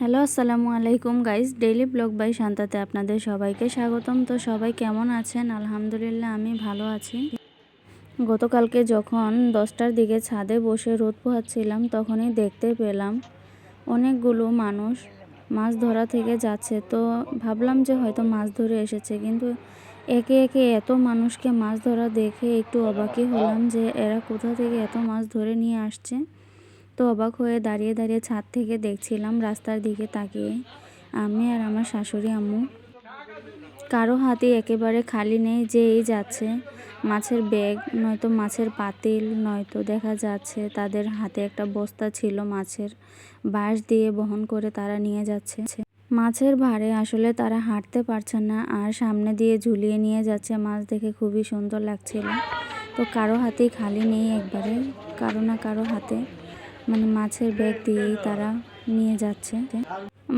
Hello, আসসালামু আলাইকুম guys. Daily blog by শান্তাতে আপনাদের সবাইকে স্বাগতম। তো সবাই কেমন আছেন? আলহামদুলিল্লাহ, আমি ভালো আছি। গতকালকে যখন দশটার দিকে ছাদে বসে রোদ পোহাচ্ছিলাম, তখনই দেখতে পেলাম অনেকগুলো মানুষ মাছ ধরা থেকে যাচ্ছে। তো ভাবলাম যে হয়তো মাছ ধরে এসেছে, কিন্তু একে একে এত মানুষকে মাছ ধরা দেখে একটু অবাকই হলাম যে এরা কোথা থেকে এত মাছ ধরে নিয়ে আসছে। তো অবাক হয়ে দাঁড়িয়ে দাঁড়িয়ে ছাদ থেকে দেখছিলাম রাস্তার দিকে তাকিয়ে। আমি আর আমার শাশুড়ি আম্মু। কারও হাতে একেবারে খালি নেই যে এই যাচ্ছে। মাছের ব্যাগ, নয়তো মাছের পাতিল, নয়তো দেখা যাচ্ছে তাদের হাতে একটা বস্তা ছিল মাছের। বাঁশ দিয়ে বহন করে তারা নিয়ে যাচ্ছে। মাছের ভারে আসলে তারা হাঁটতে পারছে না আর সামনে দিয়ে ঝুলিয়ে নিয়ে যাচ্ছে মাছ দেখে খুবই সুন্দর লাগছিল। তো কারও হাতেই খালি নেই একবারে, কারও না কারও হাতে। মানে মাছের ব্যাগ দিয়েই তারা নিয়ে যাচ্ছে।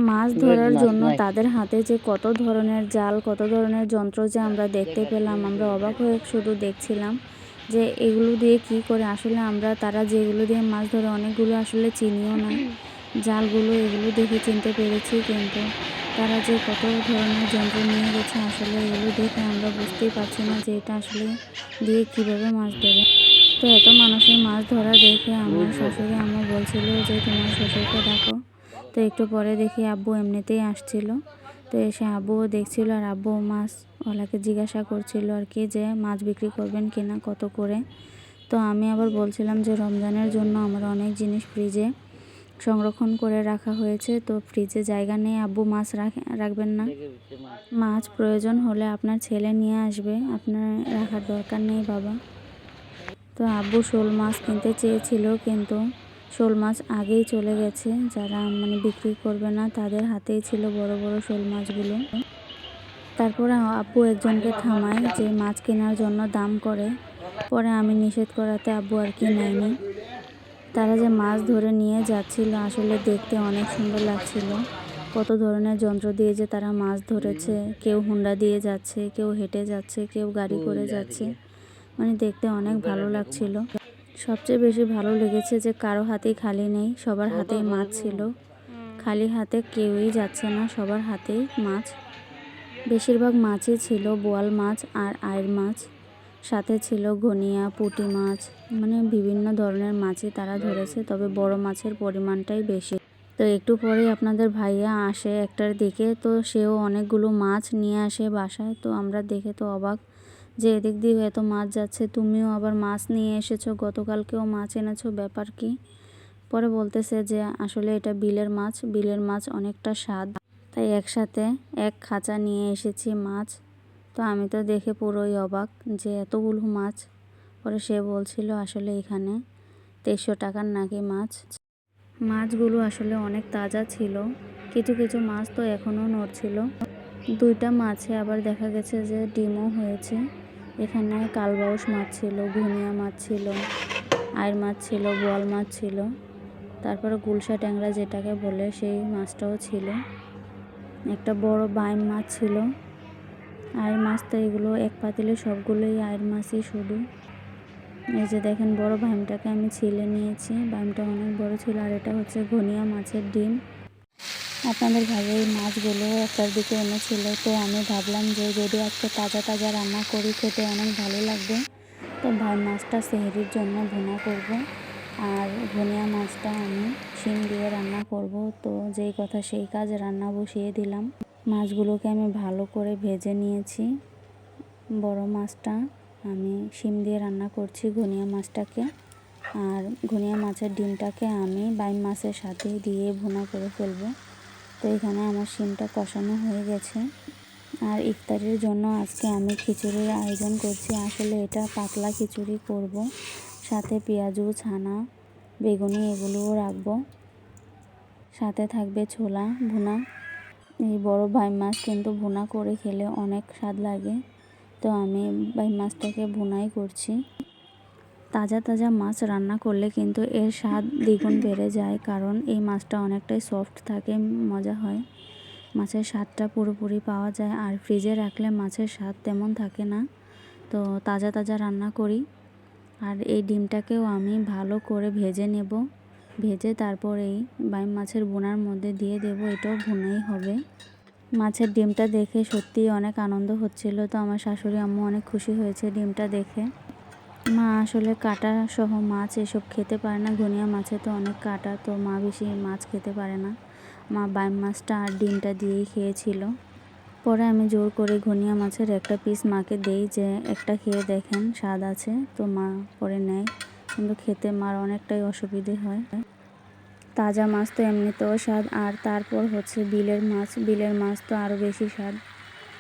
মাছ ধরার জন্য তাদের হাতে যে কত ধরনের জাল কত ধরনের যন্ত্র যে আমরা দেখতে পেলাম আমরা অবাক হয়ে শুধু দেখছিলাম যে এগুলো দিয়ে কি করে। আসলে আমরা তারা যেগুলো দিয়ে মাছ ধরে অনেকগুলো আসলে চিনিও না। জালগুলো এগুলো দেখে চিনতে পেরেছি কিন্তু তারা যে কত ধরনের যন্ত্র নিয়ে গেছে আসলে এগুলো দেখে আমরা বুঝতেই পারছি না যে এটা আসলে দিয়ে কীভাবে মাছ ধরে। তো এত মানুষের মাছ ধরা দেখে আমার শাশুড়ি আম্মু বলছিল যে, তোমার শ্বশুরকে ডাকো। তো একটু পরে দেখি আব্বু এমনিতেই আসছিল। তো এসে আব্বুও দেখছিল আর আব্বু মাছ ওলাকে জিজ্ঞাসা করছিল আর কি যে, মাছ বিক্রি করবেন কিনা কত করে? তো আমি আবার বলছিলাম যে, রমজানের জন্য আমার অনেক জিনিস ফ্রিজে সংরক্ষণ করে রাখা হয়েছে। তো ফ্রিজে জায়গা নেই, আব্বু মাছ রাখবেন না। মাছ প্রয়োজন হলে আপনার ছেলে নিয়ে আসবে। আপনার রাখার দরকার নেই, বাবা। তো আব্বু শোল মাছ কিনতে চেয়েছিল, কিন্তু শোল মাছ আগেই চলে গেছে। যারা মানে বিক্রি করবে না, তাদের হাতেই ছিল বড় বড় শোল মাছগুলো। তারপরে আব্বু একজনকে থামায় যে মাছ কেনার জন্য দাম করে। পরে আমি নিষেধ করাতে আব্বু আর কি নেয়নি। তারা যে মাছ ধরে নিয়ে যাচ্ছিল, আসলে দেখতে অনেক সুন্দর লাগছিল। কত ধরনের যন্ত্র দিয়ে যে তারা মাছ ধরেছে, কেউ হুন্ডা দিয়ে যাচ্ছে, কেউ হেঁটে যাচ্ছে, কেউ গাড়ি করে যাচ্ছে। মানে দেখতে অনেক ভালো লাগছিল। সবচেয়ে বেশি ভালো লেগেছে যে কারও হাতেই খালি নেই সবার হাতেই মাছ ছিল। খালি হাতে কেউই যাচ্ছে না সবার হাতেই মাছ। বেশিরভাগ মাছই ছিল বোয়াল মাছ আর আয়ের মাছ। সাথে ছিল ঘনিয়া পুঁটি মাছ মানে বিভিন্ন ধরনের মাছই তারা ধরেছে তবে বড় মাছের পরিমাণটাই বেশি। তো একটু পরেই আপনাদের ভাইয়া আসে একটার দিকে তো সেও অনেকগুলো মাছ নিয়ে আসে বাসায় তো আমরা দেখে তো অবাক। যে এদিক দিয়ে এত মাছ যাচ্ছে, তুমিও আবার মাছ নিয়ে এসেছ, গতকালকেও মাছ এনেছো, ব্যাপার কি? পরে বলতেছে যে আসলে এটা বিলের মাছ বিলের মাছ অনেকটা স্বাদ। তাই একসাথে এক খাঁচা নিয়ে এসেছি মাছ। তো আমি তো দেখে পুরোই অবাক যে এতগুলো মাছ। পরে সে বলছিল, আসলে এখানে তেইশশো টাকার নাকি মাছ? মাছগুলো আসলে অনেক তাজা ছিল। কিছু কিছু মাছ তো এখনও নড়ছিল। দুইটা মাছে আবার দেখা গেছে যে ডিমও হয়েছে। এখানে কালবাউস মাছ ছিল, ঘুনিয়া মাছ ছিল আয়ের মাছ ছিল, বোয়াল মাছ ছিল। তারপরে গুলশা ট্যাংরা যেটাকে বলে সেই মাছটাও ছিল। একটা বড় বাইম মাছ ছিল। আয়ের মাছ তো এগুলো এক পাতিলে সবগুলোই আয়ের মাছই শুধু। এই যে দেখেন, বড় ভাইমটাকে আমি ছিলে নিয়েছি। ভাইমটা অনেক বড় ছিল আর এটা হচ্ছে ঘনিয়া মাছের ডিম। আপনাদের ঘরে এই মাছগুলো একটার দিকে এনেছিল। তো আমি ভাবলাম যে যদি আজকে তাজা তাজা রান্না করি, খেতে অনেক ভালো লাগবে। তো ভাই মাছটা সেহরির জন্য ভুনা করব। আর ধনিয়া মাছটা আমি শিম দিয়ে রান্না করব। তো যেই কথা সেই কাজ রান্না বসিয়ে দিলাম। মাছগুলোকে আমি ভালো করে ভেজে নিয়েছি। বড় মাছটা আমি শিম দিয়ে রান্না করছি ঘনিয়া মাছটাকে। আর ঘনিয়া মাছের ডিমটাকে আমি বাইম মাছের সাথে দিয়ে ভুনা করে ফেলব। তো এখানে আমার শিমটা কষানো হয়ে গেছে। আর ইফতারির জন্য আজকে আমি খিচুড়ির আয়োজন করছি। আসলে এটা পাতলা খিচুড়ি করব। সাথে পেঁয়াজু, ছানা, বেগুনি এগুলোও রাখব। সাথে থাকবে ছোলা, ভুনা। এই বড় ভাই মাছ কিন্তু ভুনা করে খেলে অনেক স্বাদ লাগে। তো আমি ভাই মাছটাকে ভুনাই করছি। তাজা তাজা মাছ রান্না করলে কিন্তু এর স্বাদ দ্বিগুণ বেড়ে যায়, কারণ এই মাছটা অনেকটাই সফট থাকে, মজা হয়। মাছের স্বাদটা পুরোপুরি পাওয়া যায়, আর ফ্রিজে রাখলে মাছের স্বাদ তেমন থাকে না। তো তাজা তাজা রান্না করি। আর এই ডিমটাকেও আমি ভালো করে ভেজে নেব। ভেজে তারপর এই বাইম মাছের বোনার মধ্যে দিয়ে দেব, এটাও ভুনাই হবে। মাছের ডিমটা দেখে সত্যিই অনেক আনন্দ হচ্ছিল। তো আমার শাশুড়ি, আম্মু অনেক খুশি হয়েছে ডিমটা দেখে। মা আসলে কাটা সহ মাছ এসব খেতে পারে না। ঘনিয়া মাছে তো অনেক কাটা, তো মা বেশি মাছ খেতে পারে না। মা বাইম মাছটা আর ডিমটা দিয়েই খেয়েছিল। পরে আমি জোর করে ঘনিয়া মাছের একটা পিস মাকে দেই যে, একটা খেয়ে দেখেন, স্বাদ আছে? তো মা পরে নেয়। কিন্তু খেতে মার অনেকটাই অসুবিধে হয়। তাজা মাছ তো এমনিতেও স্বাদ, আর তারপর হচ্ছে বিলের মাছ। বিলের মাছ তো আরও বেশি স্বাদ।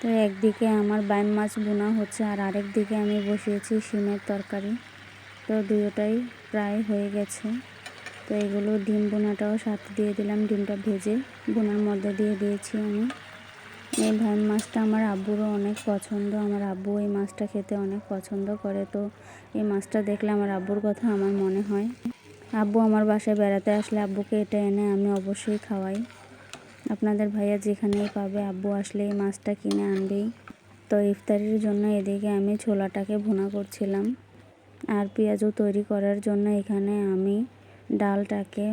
তো একদিকে আমার বাইম মাছ বোনা হচ্ছে আর আরেক দিকে আমি বসিয়েছি শিমের তরকারি। তো দুটোটাই প্রায় হয়ে গেছে। তো এগুলো ডিম বোনাটাও সাথে দিয়ে দিলাম, ডিমটা ভেজে বোনার মধ্যে দিয়ে দিয়েছি আমি। এই ভাইম মাছটা আমার আব্বুরও অনেক পছন্দ, আমার আব্বু এই মাছটা খেতে অনেক পছন্দ করে। তো এই মাছটা দেখলে আমার আব্বুর কথা আমার মনে হয়। আব্বু আমার বাসায় বেড়াতে আসলে আব্বুকে এটা এনে আমি অবশ্যই খাওয়াই। আপনাদের ভাইয়া যেখানেই পাবে, আব্বু আসলে এই মাছটা কিনে আনবেই। তো ইফতারির জন্য এদিকে আমি ছোলাটাকে ভুনা করছিলাম। আর পেঁয়াজও তৈরি করার জন্য এখানে আমি ডালটাকে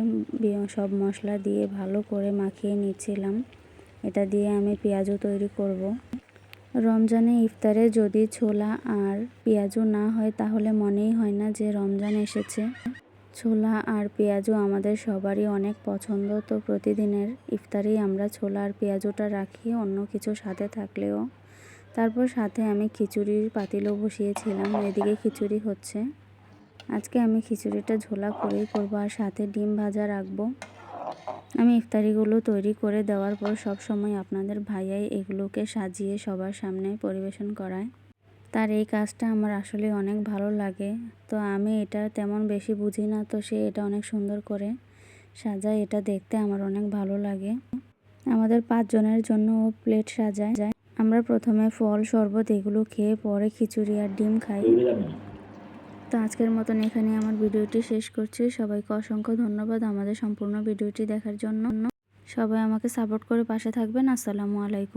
সব মশলা দিয়ে ভালো করে মাখিয়ে নিচ্ছিলাম। এটা দিয়ে আমি পেঁয়াজও তৈরি করব। রমজানে ইফতারে যদি ছোলা আর পেঁয়াজও না হয়, তাহলে মনেই হয় না যে রমজান এসেছে। ছোলা আর পেঁয়াজও আমাদের সবারই অনেক পছন্দ। তো প্রতিদিনের ইফতারেই আমরা ছোলা আর পেঁয়াজটা রাখি, অন্য কিছু সাথে থাকলেও। তারপর সাথে আমি খিচুড়ির পাতিলও বসিয়েছিলাম, এদিকে খিচুড়ি হচ্ছে। আজকে আমি খিচুড়িটা ঝোলা করেই করব আর সাথে ডিম ভাজা রাখব। আমি ইফতারিগুলো তৈরি করে দেওয়ার পর সব সময় আপনাদের ভাইয়াই এগুলোকে সাজিয়ে সবার সামনে পরিবেশন করায়। তার এই কাজটা আমার আসলে অনেক ভালো লাগে। তো আমি এটা তেমন বেশি বুঝি না, তো সে এটা অনেক সুন্দর করে সাজায়, এটা দেখতে আমার অনেক ভালো লাগে। আমাদের পাঁচজনের জন্য ও প্লেট সাজায়। আমরা প্রথমে ফল, শরবত এগুলো খেয়ে পরে খিচুড়ি আর ডিম খাই। তো আজকের মতন এখানে আমার ভিডিওটি শেষ করছি। সবাইকে অসংখ্য ধন্যবাদ আমাদের সম্পূর্ণ ভিডিওটি দেখার জন্য। সবাই আমাকে সাপোর্ট করে পাশে থাকবেন। আসসালামু আলাইকুম।